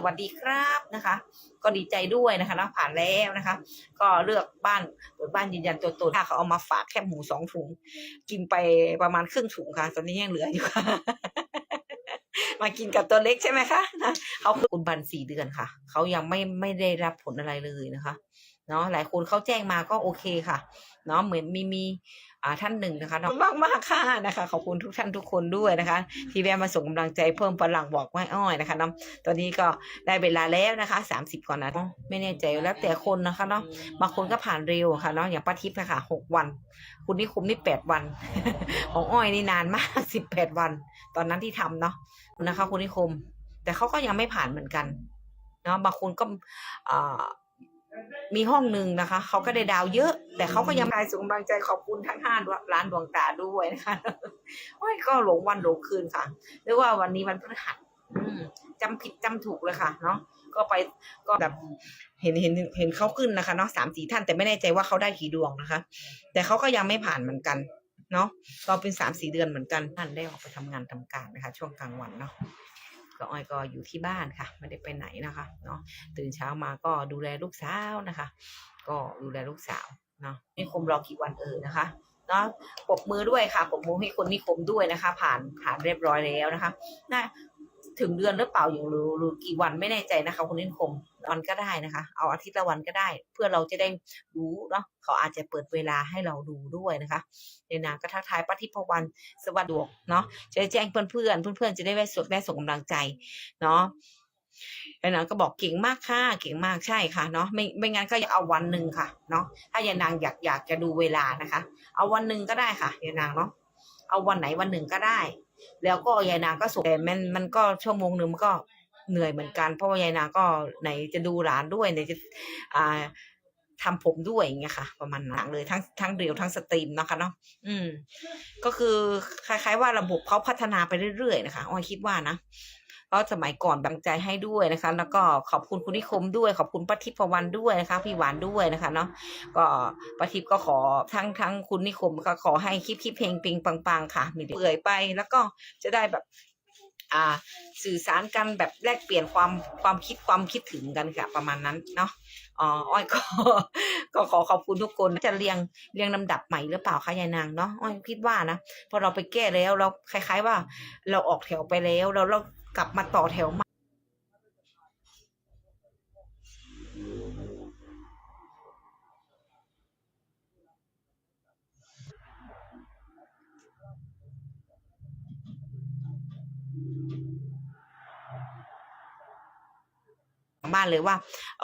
สวัสดีครับนะคะ ก็ดีใจด้วยนะคะนะผ่านแล้วนะคะ ก็เลือกบ้านเปิดบ้านยืนยันตัวตนถ้าเขาเอามาฝากแค่หมูสองถุง กินไปประมาณครึ่งถุงค่ะ ตอนนี้ยังเหลืออยู่ค่ะมากินกับตัวเล็กใช่ไหมคะนะเขาคืออุบันสี่เดือนค่ะ เขายังไม่ไม่ได้รับผลอะไรเลยนะคะ เนาะหลายคนเขาแจ้งมาก็โอเคค่ะเนาะเหมือนมีมีอ่าท่านหนึ่งนะคะมากมากค่ะนะคะขอบคุณทุกท่านทุกคนด้วยนะคะ ที่แวะมาส่งกำลังใจเพิ่มพลังบอกไม่อ้อยนะคะเนาะตอนนี้ก็ได้เวลาแล้วนะคะสามสิบก่อนนะไม่แน่ใจแล้วแต่คนนะคะเนาะบางคนก็ผ่านเร็วค่ะเนาะอย่างป้าทิพย์นะคะหกวัน คุณนิคมนี่แปดวัน ของอ้อยนี่นานมากสิบแปดวัน ตอนนั้นที่ทำเนาะนะคะ คุณนิคม แต่เขาก็ยังไม่ผ่านเหมือนกันเนาะบางคนก็อ่า มีห้องหนึ่งนะคะ เขาก็ได้ดาวเยอะ แต่เขาก็ยังได้ส่งกำลังใจขอบคุณทั้งห้าร้านดวงตาด้วยนะคะโอ้ยก็หลงวันหลงคืนค่ะเรียกว่าวันนี้วันพฤหัสจำผิดจำถูกเลยค่ะ เนาะก็ไปก็แบบเห็นเห็นเห็นเขาขึ้นนะคะเนาะสามสี่ท่านแต่ไม่แน่ใจว่าเขาได้กี่ดวงนะคะ แต่เขาก็ยังไม่ผ่านเหมือนกันเนาะก็เป็นสามสี่เดือนเหมือนกันท่านได้ออกไปทำงานทำการนะคะ ช่วงกลางวันเนาะ ก็อ้อยก็อยู่ที่บ้านค่ะไม่ได้ไปไหนนะคะเนาะตื่นเช้ามาก็ดูแลลูกสาวนะคะ ก็ดูแลลูกสาวเนาะนิคมรอกี่วันเออนะคะเนาะปบมือด้วยค่ะปบมือให้คนนิคมด้วยนะคะ ผ่านผ่านเรียบร้อยแล้วนะคะน่า ถึงเดือนหรือเปล่าอย่างรู้รู้กี่วันไม่แน่ใจนะคะ คุณนิคมวันก็ได้นะคะ เอาอาทิตย์ละวันก็ได้ เพื่อเราจะได้รู้เนาะเขาอาจจะเปิดเวลาให้เราดูด้วยนะคะเดยวนาก็ทักทายป้าทิพวันสวัสดีเนาะจะแจ้งเพื่อนเพื่อนเพื่อนๆจะได้แวะสดแวะส่งกำลังใจเนาะแล้วนางก็บอกเก่งมากค่ะ เก่งมากใช่ค่ะเนาะไม่ไม่งั้นก็อย่าเอาวันหนึ่งค่ะเนาะถ้ายายนางอยากอยากจะดูเวลานะคะ เอาวันหนึ่งก็ได้ค่ะยายนางเนาะ เอาวันไหนวันหนึ่งก็ได้ แล้วก็ยายนาก็ส่งแต่มันมันก็ชั่วโมงหนึ่งมันก็เหนื่อยเหมือนกัน เพราะว่ายายนาก็ไหนจะดูหลานด้วยไหนจะอ่าทำผมด้วยอย่างเงี้ยค่ะ ประมาณนั้นเลยทั้งทั้งเรียวทั้งสตรีมเนาะคะเนาะอืม ก็คือคล้าย ๆ ว่าระบบเขาพัฒนาไปเรื่อยๆนะคะอ้อยคิดว่านะ ก็สมัยก่อนบังใจให้ด้วยนะคะ แล้วก็ขอบคุณคุณนิคมด้วย ขอบคุณป้าทิพย์พวันด้วยนะคะ พี่หวานด้วยนะคะเนาะก็ป้าทิพย์ก็ขอทั้งทั้งคุณนิคมก็ขอให้คลิปคลิปเพลงปิงปังๆค่ะมีเปื่อยไปแล้วก็จะได้แบบอ่าสื่อสารกันแบบแลกเปลี่ยนความความคิดความคิดถึงกันค่ะประมาณนั้นเนาะอ๋ออ้อยก็ก็ขอขอบคุณทุกคนจะเรียงเรียงลำดับใหม่หรือเปล่าคะยายนางเนาะอ้อยคิดว่านะพอเราไปแก้แล้วเราคล้าย ๆว่า เราออกแถวไปแล้วเราเรากลับมาต่อแถวใหม่บ้านเลยว่า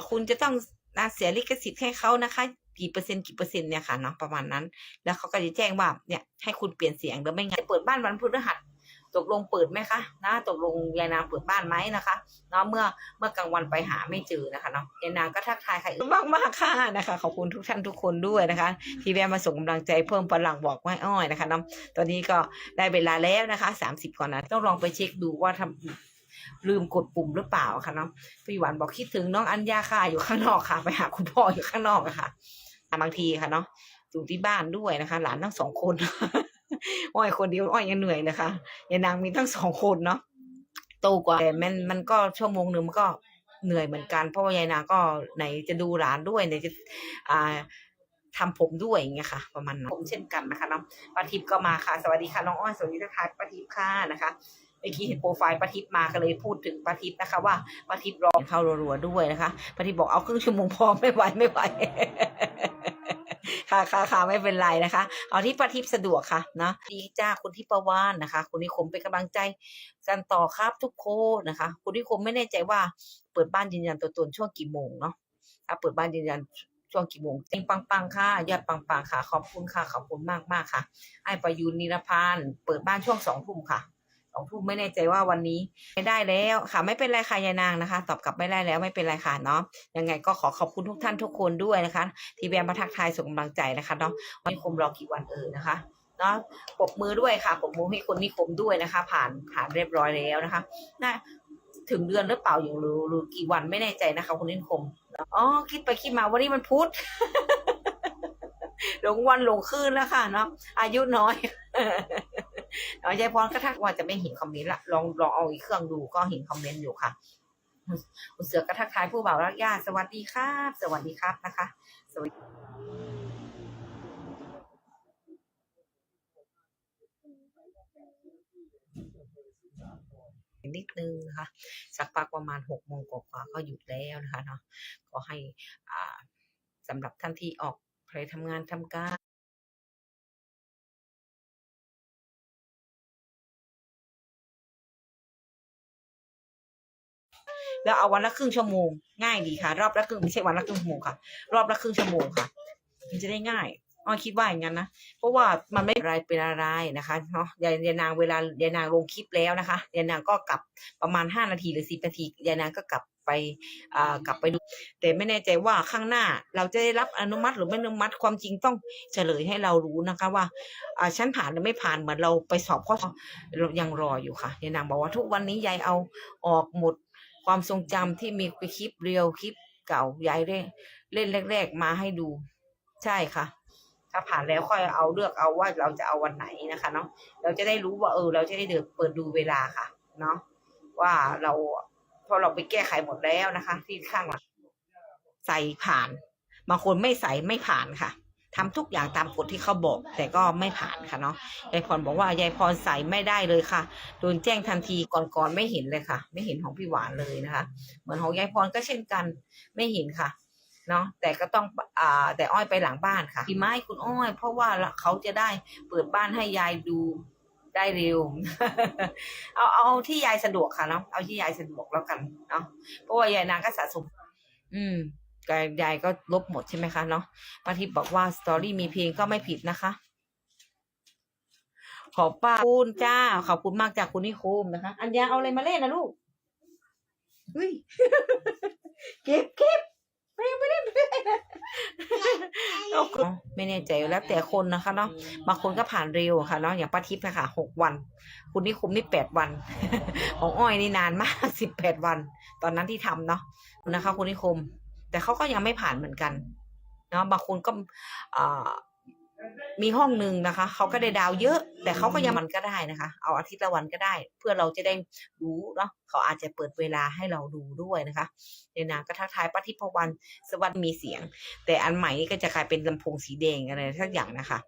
คุณจะต้องนะเสียลิขสิทธิ์ให้เขานะคะ กี่เปอร์เซ็นต์กี่เปอร์เซ็นต์เนี่ยค่ะเนาะประมาณนั้น แล้วเขาก็จะแจ้งว่าเนี่ยให้คุณเปลี่ยนเสียงหรือไม่งั้นเปิดบ้านวันพฤหัส ตกลงเปิดไหมคะนะตกลงยายนางเปิดบ้านไหมนะคะเนาะเมื่อเมื่อกลางวันไปหาไม่เจอนะคะเนาะยายนางก็ทักทายใครมากมากๆค่ะนะคะขอบคุณทุกท่านทุกคนด้วยนะคะ ที่แวะมาส่งกำลังใจเพิ่มพลังบอกไม่อ้อยนะคะเนาะตอนนี้ก็ได้เวลาแล้วนะคะสามสิบก่อนนะต้องลองไปเช็คดูว่าทำลืมกดปุ่มหรือเปล่าคะเนาะพี่หวานบอกคิดถึงน้องอัญญาค่ะอยู่ข้างนอกค่ะ ไปหาคุณพ่ออยู่ข้างนอกอะค่ะบางทีค่ะเนาะอยู่ที่บ้านด้วยนะคะ หลานทั้งสองคน อ้อยคนเดียวอ้อยยังเหนื่อยนะคะยายนางมีทั้งสองคนเนาะโตกว่าแต่มันมันก็ชั่วโมงหนึ่งมันก็เหนื่อยเหมือนกัน เพราะว่ายายนางก็ไหนจะดูหลานด้วยไหนจะอ่าทำผมด้วยอย่างเงี้ยค่ะ ประมาณนั้นผมเช่นกันนะคะเนาะป้าทิพย์ก็มาค่ะ สวัสดีค่ะน้องอ้อยสวัสดีทักทายป้าทิพย์ค่ะนะคะเมื่อกี้เห็นโปรไฟล์ป้าทิพย์มาก็เลยพูดถึงป้าทิพย์นะคะ ว่าป้าทิพย์รอเข้ารัวๆด้วยนะคะป้าทิพย์บอกเอาครึ่งชั่วโมงพอไม่ไหวไม่ไหว ค่ะค่ะค่ะไม่เป็นไรนะคะ เอาที่ป้าทิพย์สะดวกค่ะนะดีจ้าคุณที่ประวานนะคะ คุณนิคมเป็นกำลังใจกันต่อครับทุกคนนะคะ คุณนิคมไม่แน่ใจว่าเปิดบ้านยืนยันตัวตนช่วงกี่โมงเนาะถ้าเปิดบ้านยืนยันช่วงกี่โมงเต็งปังปังๆค่ะยอดปังปังๆค่ะ ขอบคุณค่ะ ขอบคุณมากมากๆค่ะ ไอ้ประยูนนิรพานธ์เปิดบ้านช่วงสองทุ่มค่ะ สองทุ่มไม่แน่ใจว่าวันนี้ไม่ได้แล้วค่ะ ไม่เป็นไรค่ะยายนางนะคะ ตอบกลับไม่ได้แล้วไม่เป็นไรค่ะเนาะยังไงก็ขอขอบคุณทุกท่านทุกคนด้วยนะคะ ที่แวะมาทักทายส่งกำลังใจนะคะเนาะวันนี้คมรอกี่วันเออนะคะเนาะปบมือด้วยค่ะปบมือให้คนนิคมด้วยนะคะ ผ่านผ่านเรียบร้อยแล้วนะคะน่าถึงเดือนหรือเปล่าอย่างรู้รู้กี่วันไม่แน่ใจนะคะ คุณนิคมอ๋อคิดไปคิดมาวันนี้มันพุธหลงวันหลงคืนแล้วค่ะเนาะอายุน้อย เอาใจพรก็ทักว่าจะไม่เห็นคอมเมนต์ละลองลองเอาอีกเครื่องดูก็เห็นคอมเมนต์อยู่ค่ะคุณเสือก็ทักทายผู้บ่าวรักญาติสวัสดีครับ สวัสดีครับนะคะ สวัสดีนิดนึงนะคะสักพักประมาณหกโมงกว่าก็หยุดแล้วนะคะเนาะก็ให้อ่าสำหรับท่านที่ออกไปทำงานทำการ แล้วเอาวันละครึ่งชั่วโมง ง่ายดีค่ะ รอบละครึ่งไม่ใช่วันละครึ่งชั่วโมงค่ะ รอบละครึ่งชั่วโมงค่ะ มันจะได้ง่ายอ้อคิดว่าอย่างนั้นนะ เพราะว่ามันไม่อะไรเป็นอะไรนะคะเนาะยายยายนางเวลายายนางลงคลิปแล้วนะคะยายนางก็กลับประมาณห้านาทีหรือสิบนาทียายนางก็กลับไปอ่ากลับไปดู แต่ไม่แน่ใจว่าข้างหน้าเราจะได้รับอนุมัติหรือไม่อนุมัติความจริงต้องเฉลยให้เรารู้นะคะว่าอ่าฉันผ่านหรือไม่ผ่านเหมือนเราไปสอบข้อสอบเรายังรออยู่ค่ะยายนางบอกว่าทุกวันนี้ยายเอาออกหมด ความทรงจำที่มีคลิปเรียวคลิปเก่ายายได้เล่นแรก ๆ มาให้ดู ใช่ค่ะ ถ้าผ่านแล้วค่อยเอาเลือกเอาว่าเราจะเอาวันไหนนะคะเนาะเราจะได้รู้ว่าเออ เราจะได้เดินเปิดดูเวลาค่ะ เนาะว่าเราพอเราไปแก้ไขหมดแล้วนะคะ ที่ข้างหลังใส่ผ่านบางคนไม่ใส่ไม่ผ่านค่ะ ทำทุกอย่างตามกฎที่เขาบอก แต่ก็ไม่ผ่านค่ะเนาะยายพรบอกว่ายายพรใส่ไม่ได้เลยค่ะโดนแจ้งทันทีก่อนๆไม่เห็นเลยค่ะ ไม่เห็นของพี่หวานเลยนะคะ เหมือนของยายพรก็เช่นกันไม่เห็นค่ะเนาะแต่ก็ต้องอ่าแต่อ้อยไปหลังบ้านค่ะที่ไม้คุณอ้อย เพราะว่าเขาจะได้เปิดบ้านให้ยายดูได้เร็ว เอาเอาที่ยายสะดวกค่ะเนาะเอาที่ยายสะดวกแล้วกันเนาะเพราะว่ายายนางก็สะสม อืม กยายก็ลบหมดใช่ไหมคะเนาะป้าทิพย์บอกว่าสตอรี่มีเพลงก็ไม่ผิดนะคะ ขอบป้าคุณจ้า ขอบคุณมากจากคุณนิคมนะคะ อันยาเอาอะไรมาเล่นนะลูกเฮ้ยเก็บเก็บไม่ไม่ได้ไม่ได้นะเอาคุณไม่แน่ใจแล้วแต่คนนะคะเนาะบางคนก็ผ่านเร็วค่ะเนาะอย่างป้าทิพย์นะคะหกวัน คุณนิคมนี่แปดวัน ของอ้อยนี่นานมากสิบแปดวัน ตอนนั้นที่ทำเนาะนะคะ คุณนิคม แต่เขาก็ยังไม่ผ่านเหมือนกันเนาะบางคนก็มีห้องหนึ่งนะคะเขาก็ได้ดาวเยอะ แต่เขาก็ยังมันก็ได้นะคะ เอาอาทิตย์ละวันก็ได้ เพื่อเราจะได้รู้เนาะเขาอาจจะเปิดเวลาให้เราดูด้วยนะคะเดนางก็ทักทายป้าทิพวรรณสวัสดีมีเสียง แต่อันใหม่นี่ก็จะกลายเป็นลำโพงสีแดงอะไรสักอย่างนะคะ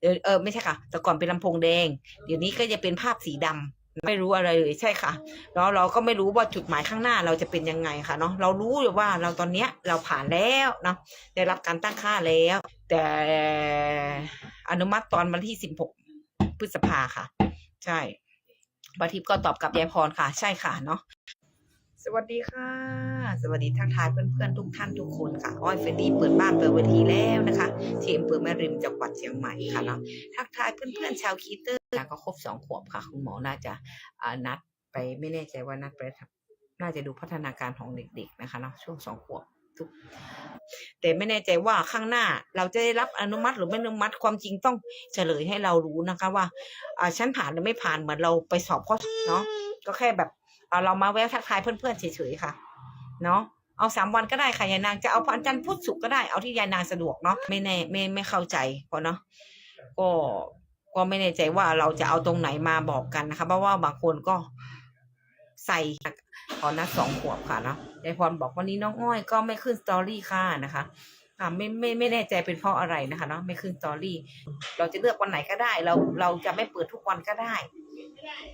เออเออไม่ใช่ค่ะ แต่ก่อนเป็นลำโพงแดง เดี๋ยวนี้ก็จะเป็นภาพสีดำ ไม่รู้อะไรเลยใช่ค่ะแล้วเราก็ไม่รู้ว่าจุดหมายข้างหน้าเราจะเป็นยังไงค่ะเนาะเรารู้อยู่ว่าเราตอนเนี้ยเราผ่านแล้วเนาะได้รับการตั้งค่าแล้ว แต่อนุมัติตอนวันที่สิบหกพฤษภาค่ะ ใช่ปทิพย์ก็ตอบกับยายพรค่ะ ใช่ค่ะเนาะสวัสดีค่ะ สวัสดีทักทายเพื่อนๆทุกท่านทุกคนค่ะอ้อยเฟรนดี้เปิดบ้านเปิดเวทีแล้วนะคะที่อำเภอแม่ริมจังหวัดเชียงใหม่ค่ะเนาะทักทายเพื่อนๆชาวคีเตอร์ ก็ครบสองขวบค่ะ คุณหมอน่าจะนัดไปไม่แน่ใจว่านัดไปน่าจะดูพัฒนาการของเด็ก ๆ นะคะเนาะช่วงสองขวบทุกแต่ไม่แน่ใจว่าข้างหน้าเราจะได้รับอนุมัติหรือไม่อนุมัติความจริงต้องเฉลยให้เรารู้นะคะว่าฉันผ่านหรือไม่ผ่านเหมือนเราไปสอบข้อเนาะก็แค่แบบเรามาแวะทักทายเพื่อนๆเฉยๆค่ะ เนาะเอาสามวันก็ได้ค่ะยายนางจะเอาพันจันทร์พุธศุกร์ก็ได้เอาที่ยายนางสะดวกเนาะไม่แน่ไม่ไม่เข้าใจเพราะเนาะก็ ก็ไม่แน่ใจว่าเราจะเอาตรงไหนมาบอกกันนะคะ เพราะว่าบางคนก็ใส่ตอนนัดสองขวบค่ะเนาะยายพรบอกวันนี้น้องอ้อยก็ไม่ขึ้นสตอรี่ค่ะนะคะอ่าไม่ไม่ไม่แน่ใจเป็นเพราะอะไรนะคะเนาะไม่ขึ้นสตอรี่ เราจะเลือกวันไหนก็ได้ เราเราจะไม่เปิดทุกวันก็ได้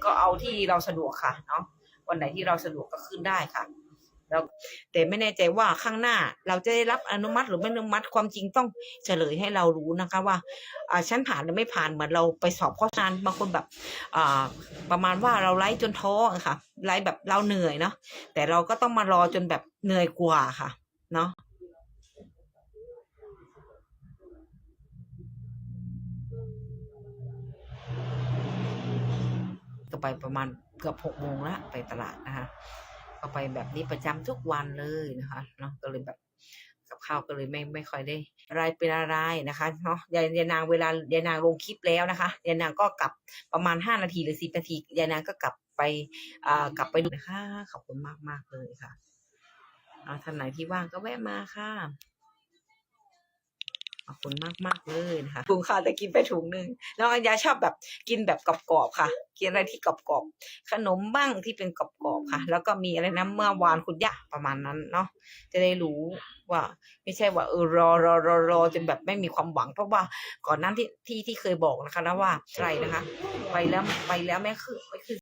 ก็เอาที่เราสะดวกค่ะเนาะวันไหนที่เราสะดวกก็ขึ้นได้ค่ะ แล้วแต่ไม่แน่ใจว่าข้างหน้าเราจะได้รับอนุมัติหรือไม่อนุมัติความจริงต้องเฉลยให้เรารู้นะคะว่าอ่าฉันผ่านหรือไม่ผ่านเหมือนเราไปสอบข้องานบางคนแบบอ่าประมาณว่าเราไล่จนท้อค่ะไล่แบบเราเหนื่อยเนาะแต่เราก็ต้องมารอจนแบบเหนื่อยกว่าค่ะ เนาะก็ไปประมาณเกือบหกโมงละไปตลาดนะคะ็ไปแบบนี้ประจำทุกวันเลยนะคะเนาะก็เลยแบบกับข้าวก็เลยไม่ไม่ค่อยได้รายเป็นอะไรนะคะเนาะยายยานางเวลายายนางลงคลิปแล้วนะคะยายนางก็กลับประมาณห้านาทีหรือสิบนาทียายนางก็กลับไปอ่ากลับไปดูนะคะขอบคุณมากมากเลยค่ะอ่าท่านไหนที่ว่างก็แวะมาค่ะ ขอบคุณมากมากเลยนะคะถุงค่ะแต่กินไปถุงหนึ่งน้องอัญญาชอบแบบกินแบบกรอบๆค่ะ กินอะไรที่กรอบๆขนมบ้างที่เป็นกรอบๆค่ะ แล้วก็มีอะไรนะเมื่อวานคุณย่าประมาณนั้นเนาะจะได้รู้ว่า ไม่ใช่ว่าเออรอรอรอรอจนแบบไม่มีความหวัง เพราะว่าก่อนนั้นที่ที่ที่เคยบอกนะคะนะว่าใครนะคะ ไปแล้วไปแล้วแม่คือไม่คือ